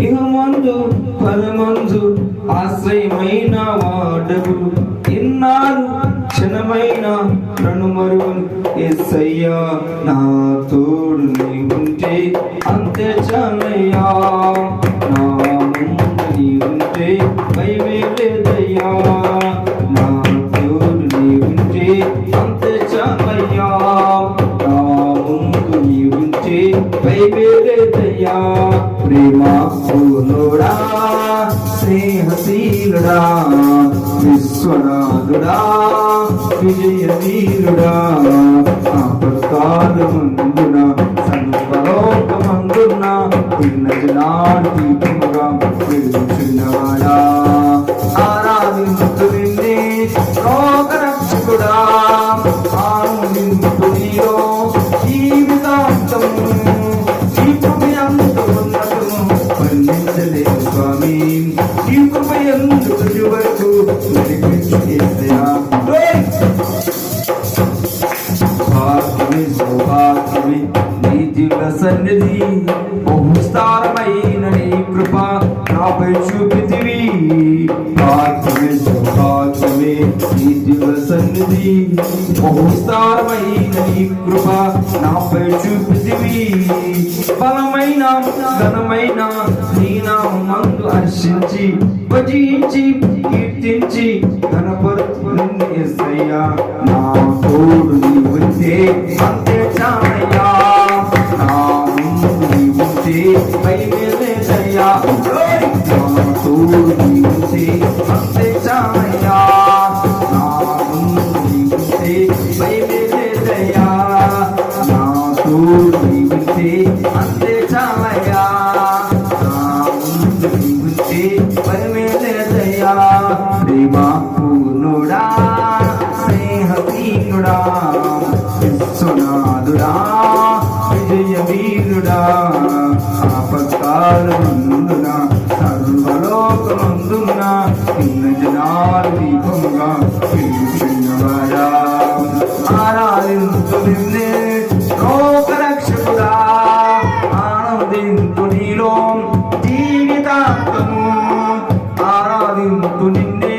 ఇహమందు పరమందు ఆశ్రయమైన వాడవు ఇన్నాళ్ళు క్షణమైన రణుమరువను ఎస్సయ్యా నా తోడు నీ ఉంటే అంతే చాలయ్యా. నా ముందు నీ ఉంటే భయమే లేదయ్యా. నా తోడు నీ ఉంటే అంతే చాలయ్యా. నా ముందు నీ ఉంటే భయమే లేదయ్యా. ప్రేమ పూర్ణుడా స్నేహశీలుడా విశ్వనాథుడా విజయవీరుడా ఆపత్కాలమందున సర్వలోకమందున చిన్న జనాడు దీపముగా చిన్నవాడా నీ కృప నాపై చూపితివి బలమైన ఘనమైన నీ నామందు హర్షించి భజించి కీర్తించి ఘనపరుతుని నా తోడు నీ ఉంటే అంతే చాలయ్యా నా ముందు నీ ఉంటే తోడు నీ విశ్వనాథుడా విజయ వీరుడా ఆరాధించు లోకరక్షకుడా ఆనందించు నీలో జీవితాంతము. ఆరాధించు నిన్నే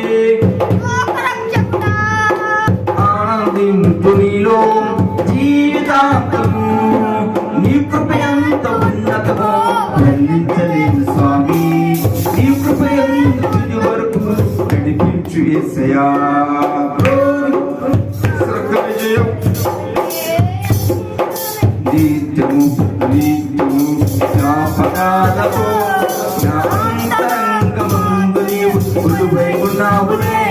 ఆనందించు నీలో జీవితాంతము. నీ కృప ఎంత ఉన్నతమో వర్ణించలేను స్వామి. నీ కృప ఎంత వరకు నడిపించు యేసయ్యా. నిత్యము జ్ఞాపకాలతో ఉన్నావులే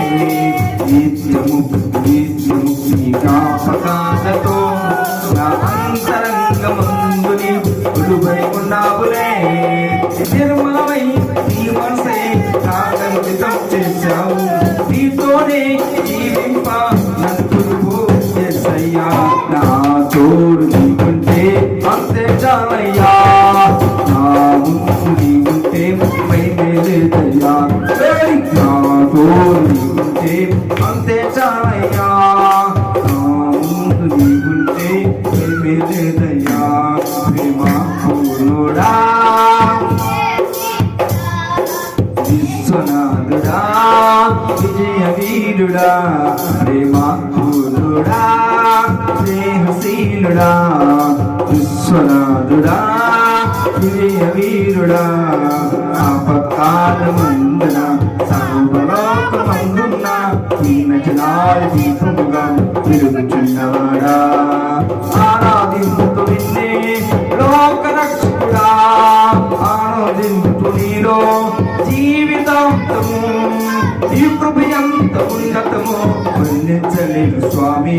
నిత్యము నిత్యము నీ జ్ఞాపకాలతో నా అంతరంగమందు నీవు కొలువై ఉన్నావులే నిర్మలమై నీ మనసే కాగమితం చేశావు. నీతోనే జీవింప నన్ను నా అంతే చాలయ్యా నా ముందు నీకుంటే మైలేదయ్యా ప్రేమ పూర్ణుడా విశ్వనాథుడా విజయ వీరుడా ప్రేమాకులుడా స్నేహశీలుడా విశ్వనాథుడా విజయ వీరుడా ఆపత్కాలమందున సర్వలోకమందున్న ఈయన జనాలు దీపముగా వెలుగుచున్నవాడా ఆరాధింపు నిన్నే లోక రక్షకుడా ఆరాధింపు నీలో జీవితాంతము ఈ కృప ఎంత ఉన్నతము వర్ణించలేదు స్వామి.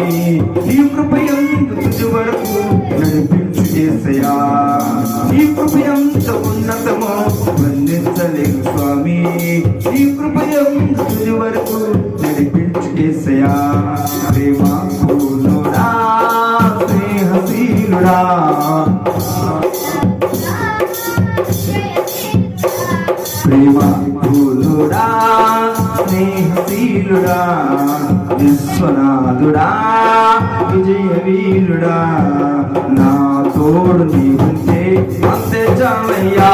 ఈ కృప ఎంత వరకు నడిపించు చేసయా ఈ కృప ఎంత ఉన్నతము వర్ణించలేను స్వామి. ఈ కృప ఎంత తుది వరకు నడిపించు చేసయా ప్రేమ స్నేహశీలుడా. ప్రేమ పూలుడా స్నేహశీలుడా విశ్వనాథుడా విజయ తోడు నీ ఉంటే అంతే చాలయ్యా.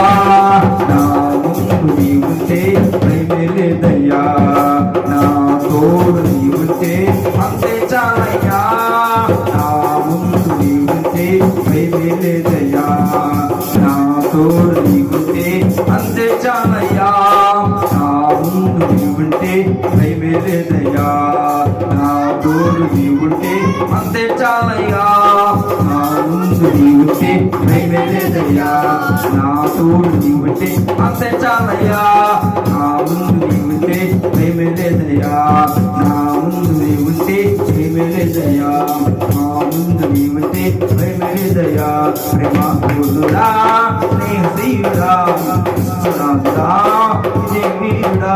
నా ముందు నీ ఉంటే భయమే లేదయ్యా నా తోడు నీ ఉంటే అంతే చాలయ్యా. నా ముందు నీ ఉంటే నా తోడు తోడు నీవుంటే అంతే చాలయ్యా. నా ముందు నీవుంటే భయమే లేదయ్యా. నా తోడు నీవుంటే అంతే చాలయ్యా. నా ముందు నీవుంటే భయమే లేదయ్యా. నా ముందు నీవుంటే భయమే లేదయ్యా. నా ముందు నీవుంటే భయమే లేదయ్యా. ప్రేమ పూర్ణుడా స్నేహీయుడా సునాథుడా దేవీయుడా